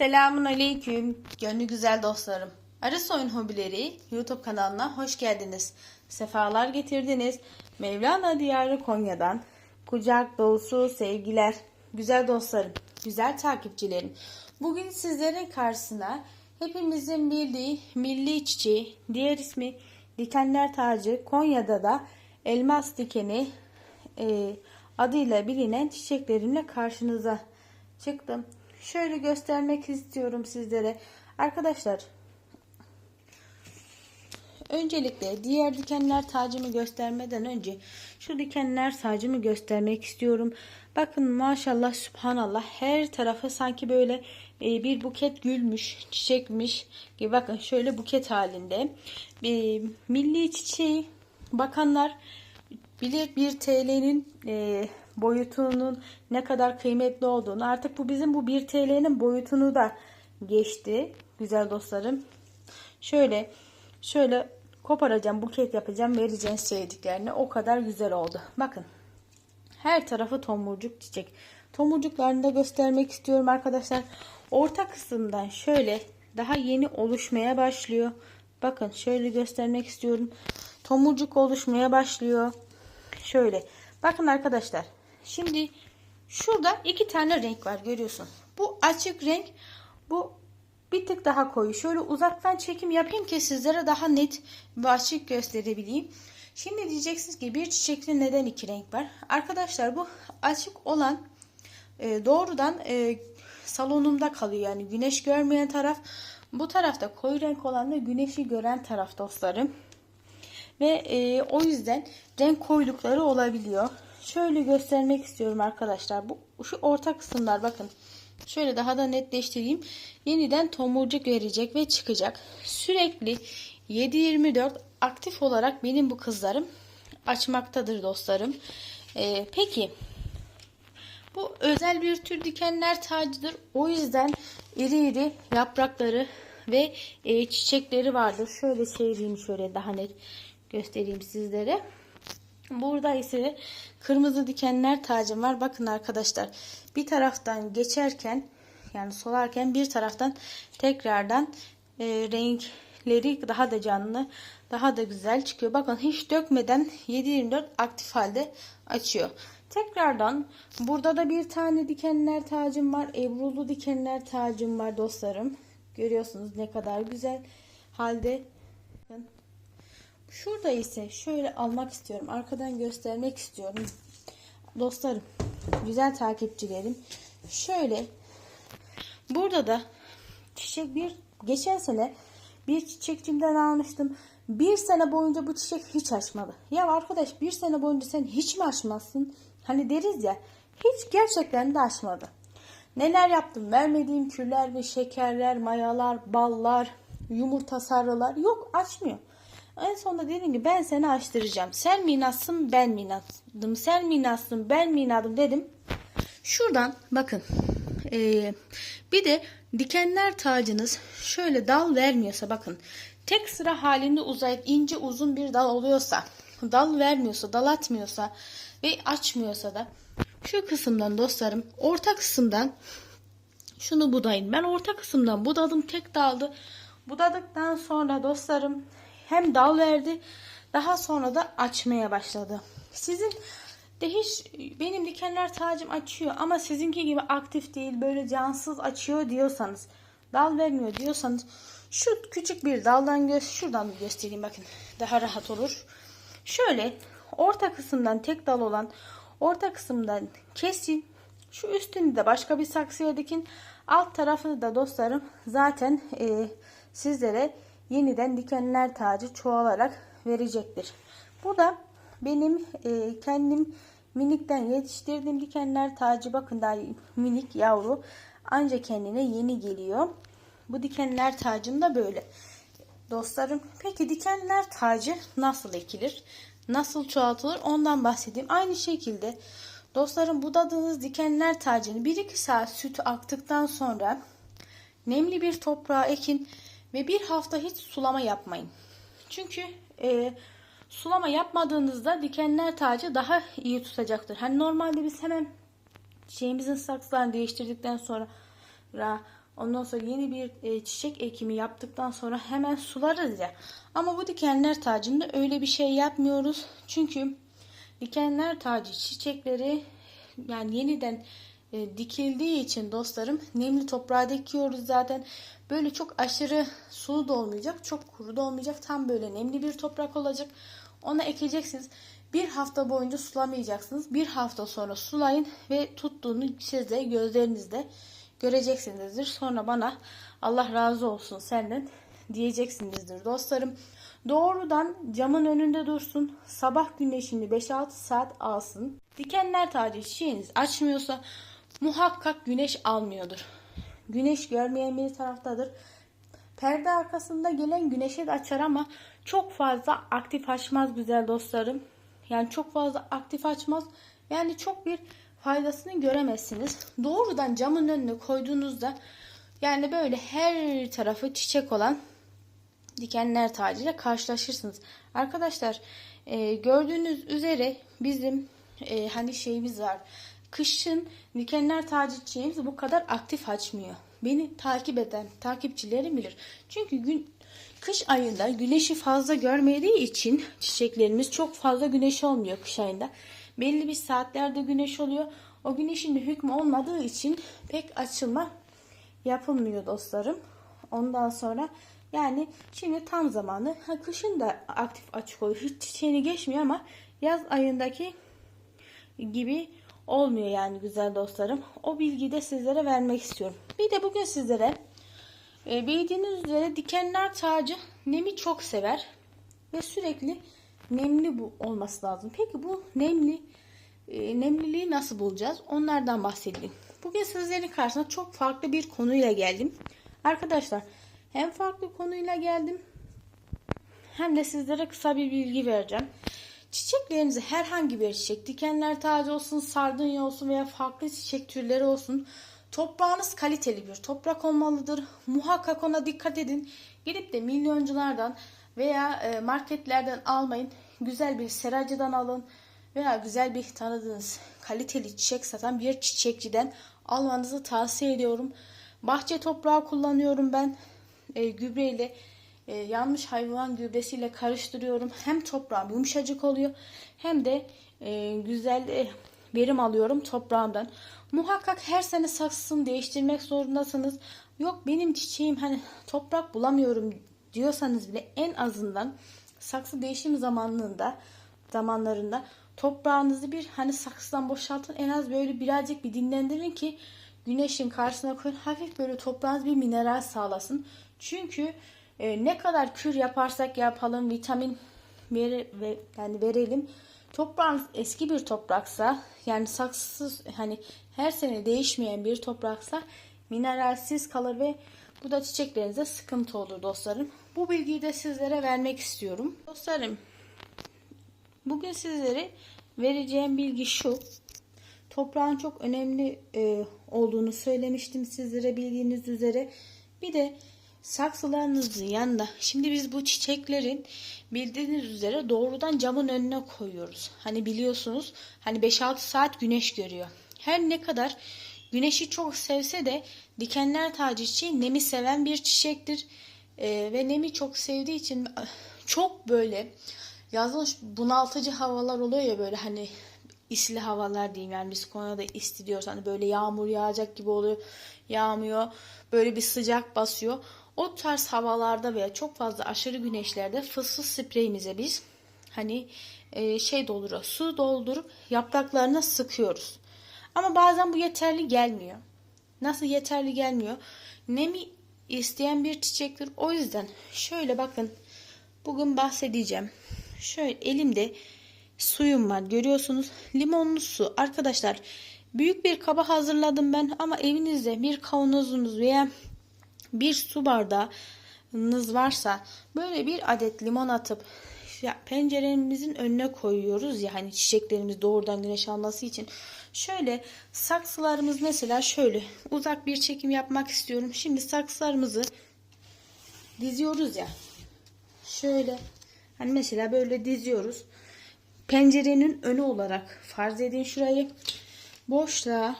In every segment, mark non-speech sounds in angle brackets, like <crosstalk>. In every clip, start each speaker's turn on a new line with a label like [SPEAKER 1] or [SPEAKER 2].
[SPEAKER 1] Selamun Aleyküm, gönlü güzel dostlarım. Arı Oyun Hobileri YouTube kanalına hoş geldiniz. Sefalar getirdiniz. Mevlana Diyarı Konya'dan kucak dolusu sevgiler. Güzel dostlarım, güzel takipçilerim. Bugün sizlerin karşısına hepimizin bildiği milli çiçeği, diğer ismi dikenler tacı, Konya'da da elmas dikeni e, adıyla bilinen çiçeklerimle karşınıza çıktım. Şöyle göstermek istiyorum sizlere. Arkadaşlar öncelikle diğer dikenler tacımı göstermeden önce şu dikenler tacımı göstermek istiyorum. Bakın maşallah subhanallah her tarafı sanki böyle e, bir buket gülmüş, çiçekmiş bakın şöyle buket halinde. E, milli çiçeği bakanlar bilir bir TL'nin e, boyutunun ne kadar kıymetli olduğunu artık bu bizim bu 1 TL'nin boyutunu da geçti güzel dostlarım. Şöyle şöyle koparacağım buket yapacağım vereceğim sevdiklerine o kadar güzel oldu. Bakın her tarafı tomurcuk çiçek. Tomurcuklarını da göstermek istiyorum arkadaşlar. Orta kısımdan şöyle daha yeni oluşmaya başlıyor. Bakın şöyle göstermek istiyorum. Tomurcuk oluşmaya başlıyor. Şöyle. Bakın arkadaşlar. Şimdi şurada iki tane renk var görüyorsun. Bu açık renk. Bu bir tık daha koyu. Şöyle uzaktan çekim yapayım ki sizlere daha net ve açık gösterebileyim. Şimdi diyeceksiniz ki bir çiçekte neden iki renk var? Arkadaşlar bu açık olan e, doğrudan e, salonumda kalıyor. Yani güneş görmeyen taraf. Bu tarafta koyu renk olan da güneşi gören taraf dostlarım. Ve e, o yüzden renk koyulukları olabiliyor. Şöyle göstermek istiyorum arkadaşlar. Bu şu orta kısımlar bakın. Şöyle daha da netleştireyim. Yeniden tomurcuk verecek ve çıkacak. Sürekli 7-24 aktif olarak benim bu kızlarım açmaktadır dostlarım. Ee, peki bu özel bir tür dikenler tacıdır. O yüzden iri iri yaprakları ve e, çiçekleri vardır. Şöyle çevireyim şöyle daha net göstereyim sizlere. Burada ise kırmızı dikenler tacım var. Bakın arkadaşlar bir taraftan geçerken yani solarken bir taraftan tekrardan e, renkleri daha da canlı daha da güzel çıkıyor. Bakın hiç dökmeden 7-24 aktif halde açıyor. Tekrardan burada da bir tane dikenler tacım var. Ebrulu dikenler tacım var dostlarım. Görüyorsunuz ne kadar güzel halde. Şurada ise şöyle almak istiyorum. Arkadan göstermek istiyorum. Dostlarım, güzel takipçilerim. Şöyle burada da çiçek bir geçen sene bir çiçekçimden almıştım. Bir sene boyunca bu çiçek hiç açmadı. Ya arkadaş bir sene boyunca sen hiç mi açmazsın? Hani deriz ya hiç gerçekten de açmadı. Neler yaptım? Vermediğim küller ve şekerler, mayalar, ballar, yumurta sarılar yok açmıyor. En sonunda dedim ki ben seni açtıracağım. Sen mi inatsın ben mi inadım. Sen mi inatsın ben mi inadım dedim. Şuradan bakın. Ee, bir de dikenler tacınız şöyle dal vermiyorsa bakın. Tek sıra halinde uzayıp ince uzun bir dal oluyorsa. Dal vermiyorsa dal atmıyorsa ve açmıyorsa da şu kısımdan dostlarım orta kısımdan şunu budayın. Ben orta kısımdan budadım tek daldı. Budadıktan sonra dostlarım hem dal verdi daha sonra da açmaya başladı. Sizin de hiç benim dikenler tacım açıyor ama sizinki gibi aktif değil böyle cansız açıyor diyorsanız dal vermiyor diyorsanız şu küçük bir daldan gö şuradan göstereyim bakın daha rahat olur. Şöyle orta kısımdan tek dal olan orta kısımdan kesin şu üstünü de başka bir saksıya dikin alt tarafını da dostlarım zaten e, sizlere yeniden dikenler tacı çoğalarak verecektir. Bu da benim e, kendim minikten yetiştirdiğim dikenler tacı bakın daha minik yavru ancak kendine yeni geliyor. Bu dikenler tacım da böyle. Dostlarım peki dikenler tacı nasıl ekilir? Nasıl çoğaltılır? Ondan bahsedeyim. Aynı şekilde dostlarım budadığınız dikenler tacını 1-2 saat sütü aktıktan sonra nemli bir toprağa ekin ve bir hafta hiç sulama yapmayın. Çünkü e, sulama yapmadığınızda dikenler tacı daha iyi tutacaktır. Hani normalde biz hemen şeyimizin saksılarını değiştirdikten sonra Ondan sonra yeni bir e, çiçek ekimi yaptıktan sonra hemen sularız ya. Ama bu dikenler tacında öyle bir şey yapmıyoruz. Çünkü dikenler tacı çiçekleri yani yeniden e, dikildiği için dostlarım nemli toprağa dikiyoruz zaten. Böyle çok aşırı sulu da olmayacak, çok kuru da olmayacak. Tam böyle nemli bir toprak olacak. Ona ekeceksiniz. Bir hafta boyunca sulamayacaksınız. Bir hafta sonra sulayın ve tuttuğunu siz de gözlerinizde göreceksinizdir. Sonra bana Allah razı olsun senden diyeceksinizdir dostlarım. Doğrudan camın önünde dursun. Sabah güneşini 5-6 saat alsın. Dikenler tacı çiçeğiniz açmıyorsa muhakkak güneş almıyordur. Güneş görmeyen bir taraftadır. Perde arkasında gelen güneşe de açar ama çok fazla aktif açmaz güzel dostlarım. Yani çok fazla aktif açmaz. Yani çok bir faydasını göremezsiniz. Doğrudan camın önüne koyduğunuzda yani böyle her tarafı çiçek olan dikenler tacıyla karşılaşırsınız. Arkadaşlar e, gördüğünüz üzere bizim e, hani şeyimiz var. Kışın dikenler tacı çiçeğimiz bu kadar aktif açmıyor. Beni takip eden takipçilerim bilir. Çünkü gün kış ayında güneşi fazla görmediği için çiçeklerimiz çok fazla güneş olmuyor kış ayında. Belli bir saatlerde güneş oluyor. O güneşin de hükmü olmadığı için pek açılma yapılmıyor dostlarım. Ondan sonra yani şimdi tam zamanı. Ha, kışın da aktif açık oluyor. Hiç çiçeğini geçmiyor ama yaz ayındaki gibi olmuyor yani güzel dostlarım. O bilgiyi de sizlere vermek istiyorum. Bir de bugün sizlere e, bildiğiniz üzere dikenler tacı nemi çok sever ve sürekli nemli bu olması lazım. Peki bu nemli e, nemliliği nasıl bulacağız? Onlardan bahsedeyim. Bugün sizlerin karşısına çok farklı bir konuyla geldim. Arkadaşlar hem farklı konuyla geldim hem de sizlere kısa bir bilgi vereceğim. Çiçeklerinizi herhangi bir çiçek, dikenler tacı olsun, sardunya olsun veya farklı çiçek türleri olsun. Toprağınız kaliteli bir toprak olmalıdır. Muhakkak ona dikkat edin. Gidip de milyonculardan veya e, marketlerden almayın. Güzel bir seracıdan alın veya güzel bir tanıdığınız kaliteli çiçek satan bir çiçekçiden almanızı tavsiye ediyorum. Bahçe toprağı kullanıyorum ben. E, gübreyle e, yanmış hayvan gübresiyle karıştırıyorum. Hem toprağım yumuşacık oluyor hem de e, güzel e, verim alıyorum toprağımdan. Muhakkak her sene saksısını değiştirmek zorundasınız. Yok benim çiçeğim hani toprak bulamıyorum diyorsanız bile en azından saksı değişim zamanında zamanlarında toprağınızı bir hani saksıdan boşaltın en az böyle birazcık bir dinlendirin ki güneşin karşısına koyun hafif böyle toprağınız bir mineral sağlasın. Çünkü e, ne kadar kür yaparsak yapalım vitamin ver, ve, yani verelim toprağınız eski bir topraksa yani saksısız hani her sene değişmeyen bir topraksa mineralsiz kalır ve bu da çiçeklerinize sıkıntı olur dostlarım. Bu bilgiyi de sizlere vermek istiyorum. Dostlarım bugün sizlere vereceğim bilgi şu. Toprağın çok önemli e, olduğunu söylemiştim sizlere bildiğiniz üzere. Bir de saksılarınızın yanında şimdi biz bu çiçeklerin bildiğiniz üzere doğrudan camın önüne koyuyoruz. Hani biliyorsunuz hani 5-6 saat güneş görüyor. Her ne kadar güneşi çok sevse de dikenler tacı çiçeği nemi seven bir çiçektir. Ee, ve nemi çok sevdiği için çok böyle yazın bunaltıcı havalar oluyor ya böyle hani isli havalar diyeyim yani biz Konya'da isti diyoruz hani böyle yağmur yağacak gibi oluyor yağmıyor böyle bir sıcak basıyor o tarz havalarda veya çok fazla aşırı güneşlerde fıs fıs spreyimize biz hani e, şey dolduruyor su doldurup yapraklarına sıkıyoruz. Ama bazen bu yeterli gelmiyor. Nasıl yeterli gelmiyor? Nemi isteyen bir çiçektir. O yüzden şöyle bakın bugün bahsedeceğim. Şöyle elimde suyum var görüyorsunuz. Limonlu su. Arkadaşlar büyük bir kaba hazırladım ben ama evinizde bir kavanozunuz veya bir su bardağınız varsa böyle bir adet limon atıp ya penceremizin önüne koyuyoruz ya hani çiçeklerimiz doğrudan güneş alması için. Şöyle saksılarımız mesela şöyle uzak bir çekim yapmak istiyorum. Şimdi saksılarımızı diziyoruz ya. Şöyle hani mesela böyle diziyoruz. Pencerenin önü olarak farz edin şurayı. Boşluğa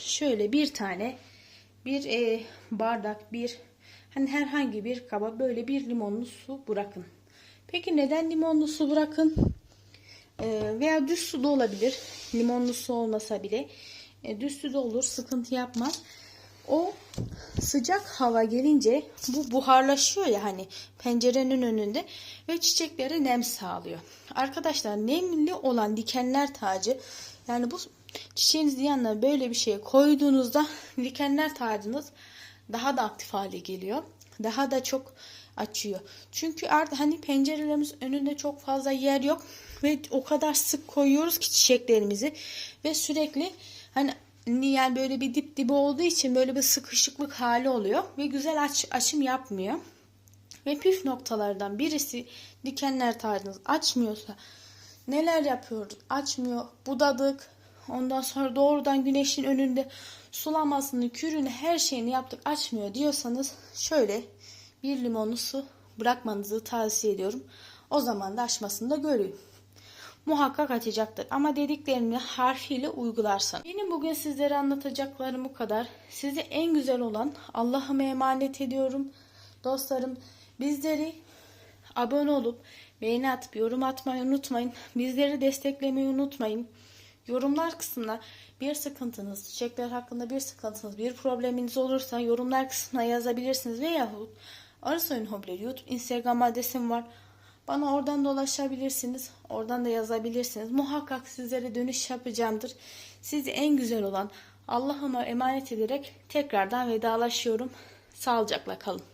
[SPEAKER 1] şöyle bir tane bir e, bardak, bir hani herhangi bir kaba böyle bir limonlu su bırakın. Peki neden limonlu su bırakın? E, veya düz su da olabilir. Limonlu su olmasa bile e, düz su da olur, sıkıntı yapmaz. O sıcak hava gelince bu buharlaşıyor ya hani pencerenin önünde ve çiçeklere nem sağlıyor. Arkadaşlar nemli olan dikenler tacı yani bu çiçeğinizin yanına böyle bir şey koyduğunuzda <laughs> dikenler tacınız daha da aktif hale geliyor. Daha da çok açıyor. Çünkü artık hani pencerelerimiz önünde çok fazla yer yok ve o kadar sık koyuyoruz ki çiçeklerimizi ve sürekli hani yani böyle bir dip dibi olduğu için böyle bir sıkışıklık hali oluyor ve güzel aç, açım yapmıyor. Ve püf noktalardan birisi dikenler tacınız açmıyorsa neler yapıyoruz? Açmıyor, budadık. Ondan sonra doğrudan güneşin önünde sulamasını, kürünü, her şeyini yaptık açmıyor diyorsanız şöyle bir limonlu su bırakmanızı tavsiye ediyorum. O zaman da açmasını da görüyor muhakkak açacaktır. Ama dediklerimi harfiyle uygularsan. Benim bugün sizlere anlatacaklarım bu kadar. Size en güzel olan Allah'ıma emanet ediyorum. Dostlarım bizleri abone olup beğeni atıp yorum atmayı unutmayın. Bizleri desteklemeyi unutmayın. Yorumlar kısmına bir sıkıntınız, çiçekler hakkında bir sıkıntınız, bir probleminiz olursa yorumlar kısmına yazabilirsiniz. Veyahut Arısoyun Hobileri YouTube, Instagram adresim var. Bana oradan da ulaşabilirsiniz. Oradan da yazabilirsiniz. Muhakkak sizlere dönüş yapacağımdır. Sizi en güzel olan Allah'ıma emanet ederek tekrardan vedalaşıyorum. Sağlıcakla kalın.